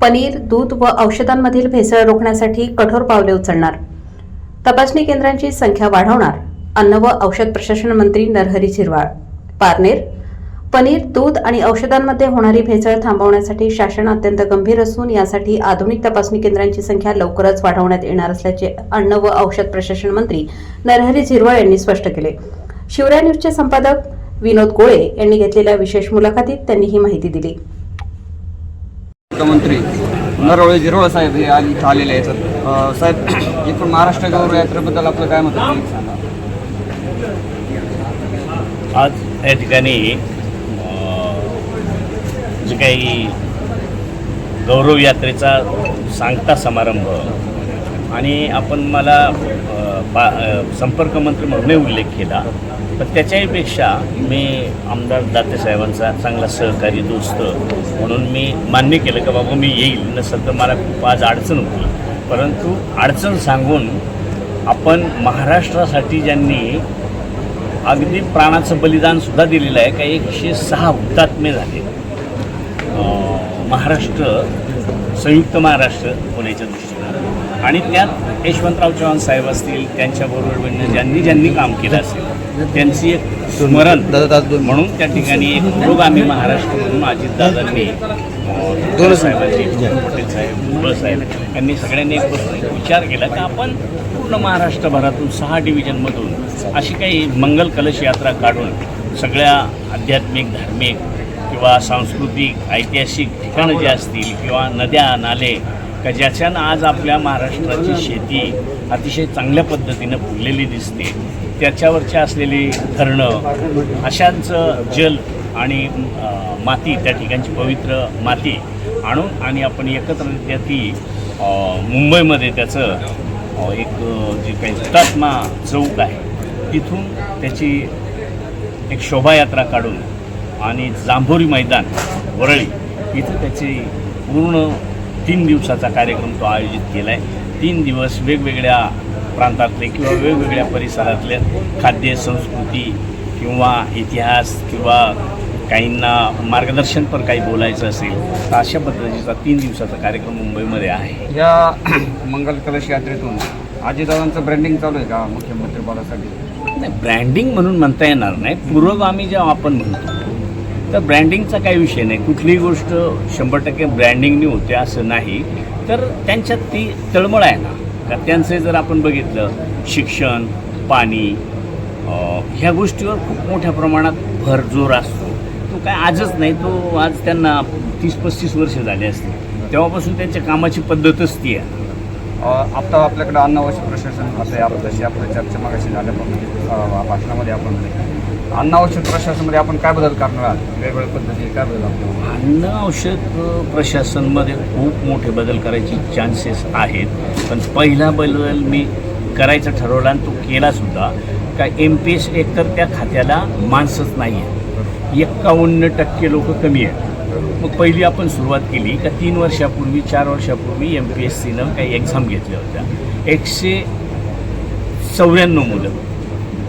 पनीर दूध व औषधांमधील भेसळ रोखण्यासाठी कठोर पावले उचलणार. तपासणी केंद्रांची संख्या वाढवणार अन्न व औषध प्रशासन मंत्री नरहरी झिरवाळ. पारनेर पनीर दूध आणि औषधांमध्ये होणारी भेसळ थांबवण्यासाठी शासन अत्यंत गंभीर असून यासाठी आधुनिक तपासणी केंद्रांची संख्या लवकरच वाढवण्यात येणार असल्याचे अन्न व औषध प्रशासन मंत्री नरहरी झिरवाळ यांनी स्पष्ट केले. शिवराय न्यूजचे संपादक विनोद गोळे यांनी घेतलेल्या विशेष मुलाखतीत त्यांनी ही माहिती दिली. अर्थमंत्री नरवळे जिरवळ साहेब हे आज इथं आलेले आहेत. साहेब इथून महाराष्ट्र गौरव यात्रेबद्दल आपलं काय मत सांगा. आज या ठिकाणी जे काही गौरव यात्रेचा सांगता समारंभ आणि आपण मला बा संपर्क मंत्री म्हणूनही उल्लेख केला. पण त्याच्याहीपेक्षा मी आमदार दातेसाहेबांचा चांगला सहकारी दोस्त म्हणून मी मान्य केलं की बाबा मी येईल नसेल तर मला खूप आज अडचण होती. परंतु अडचण सांगून आपण महाराष्ट्रासाठी ज्यांनी अगदी प्राणाचं बलिदानसुद्धा दिलेलं आहे का एकशे सहा हुतात्मे झाले. महाराष्ट्र संयुक्त महाराष्ट्र होण्याच्या दृष्टीने. आणि त्यात यशवंतराव चव्हाण साहेब असतील त्यांच्याबरोबर ज्यांनी ज्यांनी काम केलं असेल त्यांची एक स्मरण म्हणून त्या ठिकाणी एक पुरोगामी महाराष्ट्र म्हणून अजितदादांनी दोन साहेबांनी पटेल साहेब साहेब यांनी सगळ्यांनी एक विचार केला की आपण पूर्ण महाराष्ट्रभरातून सहा डिव्हिजनमधून अशी काही मंगल कलश यात्रा काढून सगळ्या आध्यात्मिक धार्मिक किंवा सांस्कृतिक ऐतिहासिक ठिकाणं जी असतील किंवा नद्या नाले का ज्याच्यानं आज आपल्या महाराष्ट्राची शेती अतिशय चांगल्या पद्धतीनं फुललेली दिसते त्याच्यावरच्या असलेली धरणं अशांचं जल आणि माती त्या ठिकाणची पवित्र माती आणून आणि आपण एकत्ररित्या ती मुंबईमध्ये त्याचं एक जी जे काही हुतात्मा चौक आहे तिथून त्याची एक शोभायात्रा काढून आणि जांभोरी मैदान वरळी इथं त्याची पूर्ण तीन दिवसाचा कार्यक्रम तो आयोजित केला आहे तीन दिवस वेगवेगळ्या प्रांतातले किंवा वेगवेगळ्या परिसरातले खाद्य संस्कृती किंवा इतिहास किंवा काहींना मार्गदर्शन पण काही बोलायचं असेल तर अशा पद्धतीचा तीन दिवसाचा कार्यक्रम मुंबईमध्ये आहे. या मंगल कलश यात्रेतून अजितदादांचं ब्रँडिंग चालू आहे का मुख्यमंत्री पदासाठी नाही ब्रँडिंग म्हणून म्हणता येणार नाही. पुरोगामी जेव्हा आपण म्हणतो तर ब्रँडिंगचा काही विषय नाही. कुठलीही गोष्ट शंभर टक्के ब्रँडिंगनी होते असं नाही. तर त्यांच्यात ती तळमळ आहे ना. का त्यांचं जर आपण बघितलं शिक्षण पाणी ह्या गोष्टीवर खूप मोठ्या प्रमाणात भरजोर असतो. तो काय आजच नाही तो आज त्यांना तीस पस्तीस वर्ष झाले असते तेव्हापासून त्यांच्या कामाची पद्धतच ती आहे. आता आपल्याकडे अन्न प्रशासन खातं आहे. आपलं जशी आपल्या चर्चा झाल्या भाषणामध्ये आपण अन्न औषध प्रशासनामध्ये आपण काय बदल करणार आहात? वेगवेगळ्या पद्धतीने काय बदल अन्न औषध प्रशासनमध्ये खूप मोठे बदल करायचे चान्सेस आहेत. पण पहिला बदल मी करायचा ठरवला आणि तो केलासुद्धा का एम पी एस एकतर त्या खात्याला माणसंच नाही आहे एक्कावन्न टक्के लोक कमी आहेत. मग पहिली आपण सुरुवात केली का तीन वर्षापूर्वी चार वर्षापूर्वी एम पी एस सीनं काही एक्झाम घेतल्या होत्या. एकशे चौऱ्याण्णव मुलं.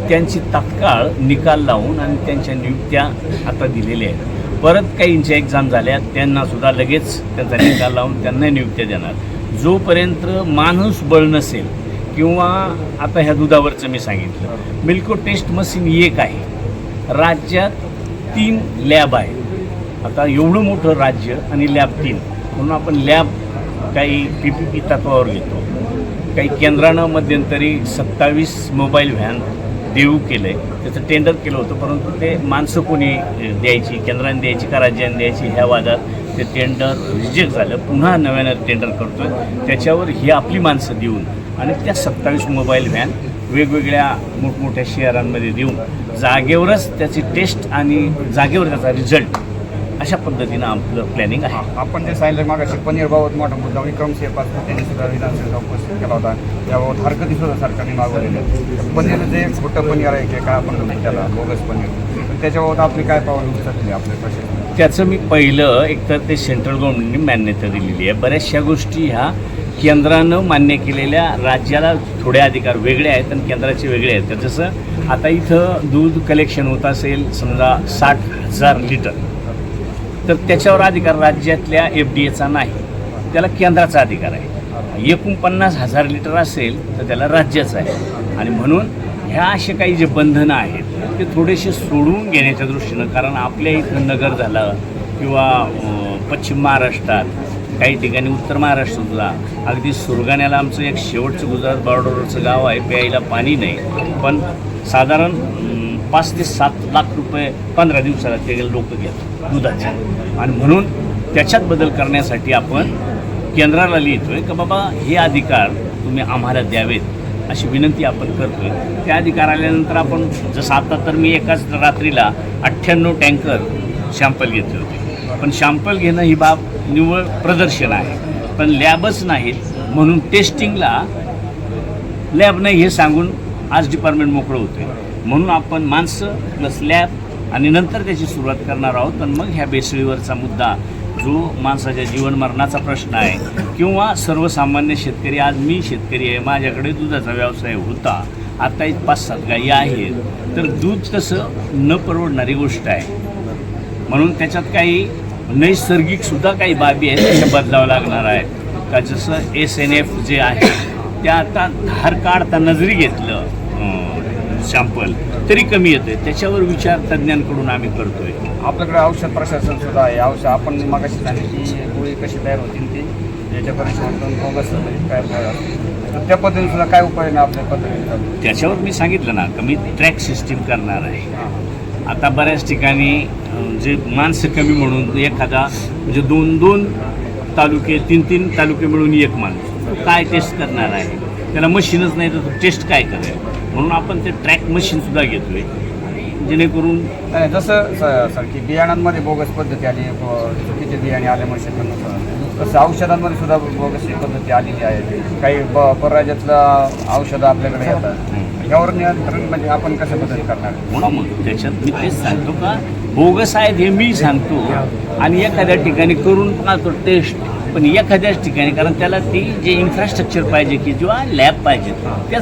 त्यांची तात्काळ निकाल लावून आणि त्यांच्या नियुक्त्या आता दिलेल्या आहेत. परत काहींच्या एक्झाम झाल्या त्यांना सुद्धा लगेच त्यांचा निकाल लावून त्यांना नियुक्त्या देणार. जोपर्यंत माणूस बळ नसेल किंवा आता ह्या दुधावरचं मी सांगितलं मिल्को टेस्ट मशीन एक आहे. राज्यात तीन लॅब आहेत. आता एवढं मोठं राज्य आणि लॅब तीन. म्हणून आपण लॅब काही पी पी पी तत्वावर घेतो. काही केंद्रानं मध्यंतरी सत्तावीस मोबाईल व्हॅन देऊ केलं आहे त्याचं टेंडर केलं होतं परंतु ते माणसं कोणी द्यायची केंद्राने द्यायची का राज्याने द्यायची ह्या वादात ते टेंडर रिजेक्ट झालं. पुन्हा नव्यानं टेंडर करतो आहे त्याच्यावर ही आपली माणसं देऊन आणि त्या सत्तावीस मोबाईल व्हॅन वेगवेगळ्या मोठमोठ्या शहरांमध्ये देऊन जागेवरच त्याची टेस्ट आणि जागेवर त्याचा रिझल्ट अशा पद्धतीनं आपलं प्लॅनिंग आहे. आपण जे सांगितलं मागाशी पनीर बाबत मोठा मुद्दा विक्रमसिंह पाचपूर त्यांनी सुद्धा विधानसभेला उपस्थित केला होता. याबाबत हरकती सुद्धा सरकारने मागवलेले पनीर जे खोटं पनीर आहे की काय आपण म्हणतो त्याला बोगस पनीर. त्याच्याबाबत आपली काय पावलं उचलली आपल्या प्रशासन त्याचं मी पहिलं एकतर ते सेंट्रल गव्हर्नमेंटने मान्यता दिलेली आहे. बऱ्याचशा गोष्टी ह्या केंद्रानं मान्य केलेल्या राज्याला थोडे अधिकार वेगळे आहेत आणि केंद्राचे वेगळे आहेत. तर जसं आता इथं दूध कलेक्शन होत असेल समजा साठ हजार लिटर तर त्याच्यावर अधिकार राज्यातल्या एफ डी एचा नाही. त्याला केंद्राचा अधिकार आहे. एकूण पन्नास हजार लिटर असेल तर त्याला राज्याचं आहे. आणि म्हणून ह्या असे काही जे बंधनं आहेत ते थोडेसे सोडवून घेण्याच्या दृष्टीनं कारण आपल्या इथं नगर झालं किंवा पश्चिम महाराष्ट्रात काही ठिकाणी उत्तर महाराष्ट्रातला अगदी सुरगाण्याला आमचं एक शेवटचं गुजरात बॉर्डरचं गाव आहे प्यायला पाणी नाही. पण साधारण पाच ते सात लाख रुपये पंधरा दिवसाला ते लोक घेतात दुधाचे. आणि म्हणून त्याच्यात बदल करण्यासाठी आपण केंद्राला लिहितोय की बाबा हे अधिकार तुम्ही आम्हाला द्यावेत अशी विनंती आपण करतोय. त्या अधिकार आल्यानंतर आपण जसं आता तर मी एकाच रात्रीला अठ्ठ्याण्णव टँकर शॅम्पल घेतले होते. पण शॅम्पल घेणं ही बाब निव्वळ प्रदर्शन आहे. पण लॅबच नाहीत म्हणून टेस्टिंगला लॅब नाही हे सांगून आज डिपार्टमेंट मोकळं होते म्हणून आपण माणसं प्लस लॅब आणि नंतर त्याची सुरुवात करणार आहोत. आणि मग ह्या बेसळीवरचा मुद्दा जो माणसाच्या जीवनमरणाचा प्रश्न आहे किंवा सर्वसामान्य शेतकरी आज मी शेतकरी आहे माझ्याकडे दुधाचा व्यवसाय होता आता एक पाच सात गायी आहेत तर दूध तसं न परवडणारी गोष्ट आहे. म्हणून त्याच्यात काही नैसर्गिकसुद्धा काही बाबी आहेत त्या बदलावं लागणार आहेत का जसं एस एन एफ जे आहे त्या आता धार काढता नजरी घेतलं शॅम्पल तरी कमी येते त्याच्यावर विचार तज्ज्ञांकडून आम्ही करतोय. आपल्याकडे औषध प्रशासन सुद्धा आहे. औषध आपण मागाशी सांगितली की गोळी कशी तयार होतील ती. याच्या बोगस तर त्या पद्धतीने सुद्धा काय उपाय नाही आपल्या पद्धतीने? त्याच्यावर मी सांगितलं ना कमी ट्रॅक सिस्टीम करणार आहे. आता बऱ्याच ठिकाणी जे माणसं कमी म्हणून एखादा म्हणजे दोन दोन तालुके तीन तीन तालुके मिळून एक माणूस. काय टेस्ट करणार आहे? त्याला मशीनच नाही तर तो टेस्ट काय करेल? म्हणून आपण ते ट्रॅक मशीनसुद्धा घेतोय. जेणेकरून नाही जसं स- सर की बियाणांमध्ये बोगस पद्धती आली ब- चुकीचे बियाणे आल्यामुळे शेतकऱ्यांना तसं औषधांमध्ये सुद्धा बोगस ही पद्धती आलेली आहे. काही ब परराज्यातलं औषधं आपल्याकडे येतात. यावर नियंत्रण म्हणजे आपण कशा पद्धती करणार? म्हणून मग त्याच्यात मी तेच सांगतो का बोगस आहेत हे मी सांगतो. आणि एखाद्या ठिकाणी करून पाहतो टेस्ट पण एखाद्याच ठिकाणी कारण त्याला ती जे इन्फ्रास्ट्रक्चर पाहिजे की किंवा लॅब पाहिजे त्याच